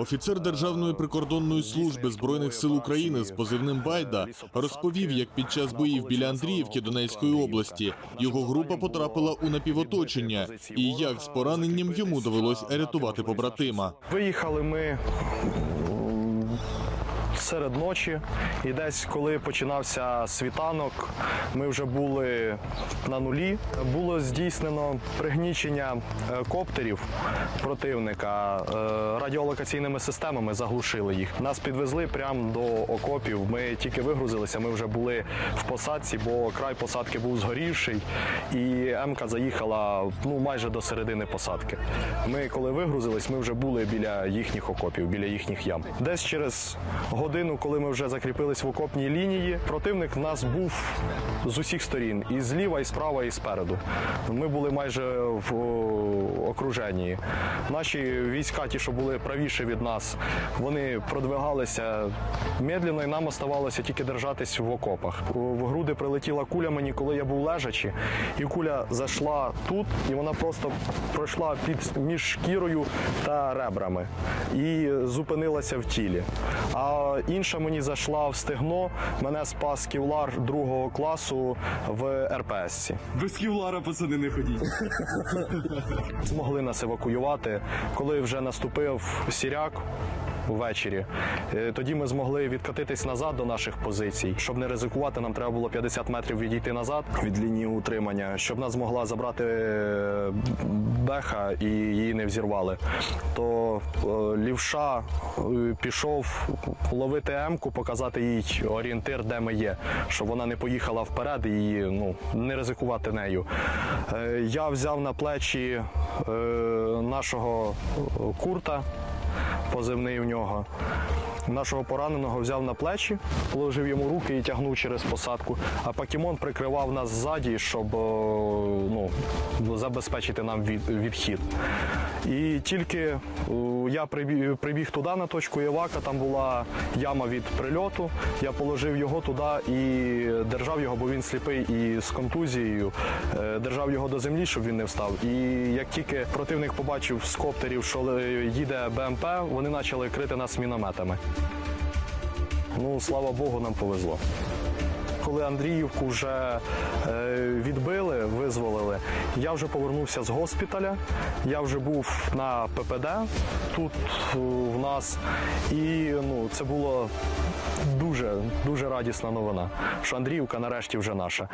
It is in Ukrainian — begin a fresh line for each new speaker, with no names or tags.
Офіцер Державної прикордонної служби збройних сил України з позивним Байда розповів, як під час боїв біля Андріївки Донецької області його група потрапила у напівоточення, і як з пораненням йому довелось рятувати побратима.
Виїхали ми серед ночі, і десь коли починався світанок, ми вже були на нулі. Було здійснено пригнічення е, коптерів противника е, радіолокаційними системами, заглушили їх. Нас підвезли прямо до окопів. Ми тільки вигрузилися. Ми вже були в посадці, бо край посадки був згорівший, і Емка заїхала ну майже до середини посадки. Ми, коли вигрузились, ми вже були біля їхніх окопів, біля їхніх ям. Десь через годину, коли ми вже закріпились в окопній лінії, противник в нас був з усіх сторін, і зліва, і справа, і спереду. Ми були майже в окруженні. Наші війська, ті, що були правіше від нас, вони продвигалися медленно, і нам оставалося тільки держатись в окопах. В груди прилетіла куля мені, коли я був лежачи, і куля зайшла тут, і вона просто пройшла під між шкірою та ребрами і зупинилася в тілі. А інша мені зайшла в стегно. Мене спас ківлар другого класу в РПС.
Без ківлара, пацани, не ходіть.
Змогли нас евакуювати, коли вже наступив сіряк. Ввечері Е, тоді ми змогли відкатитись назад до наших позицій. Щоб не ризикувати, нам треба було 50 метрів відійти назад від лінії утримання, щоб нас змогла забрати е, беха і її не взірвали. То е, лівша пішов ловити емку, показати їй орієнтир, де ми є, щоб вона не поїхала вперед і ну не ризикувати нею. Я взяв на плечі нашого курта позивний у нього. Нашого пораненого взяв на плечі, положив йому руки і тягнув через посадку. А Пакімон прикривав нас ззаді, щоб ну, забезпечити нам від, відхід. І тільки я прибіг, прибіг туди на точку Євака, там була яма від прильоту. Я положив його туди і держав його, бо він сліпий і з контузією. Е, Держав його до землі, щоб він не встав. І як тільки противник побачив з коптерів, що їде БМП, вони почали крити нас мінометами. Ну, слава Богу, нам повезло. Коли Андріївку вже е, відбили, визволили, я вже повернувся з госпіталя. Я вже був на ППД тут е, в нас, і ну, це було дуже дуже радісна новина, що Андріївка нарешті вже наша.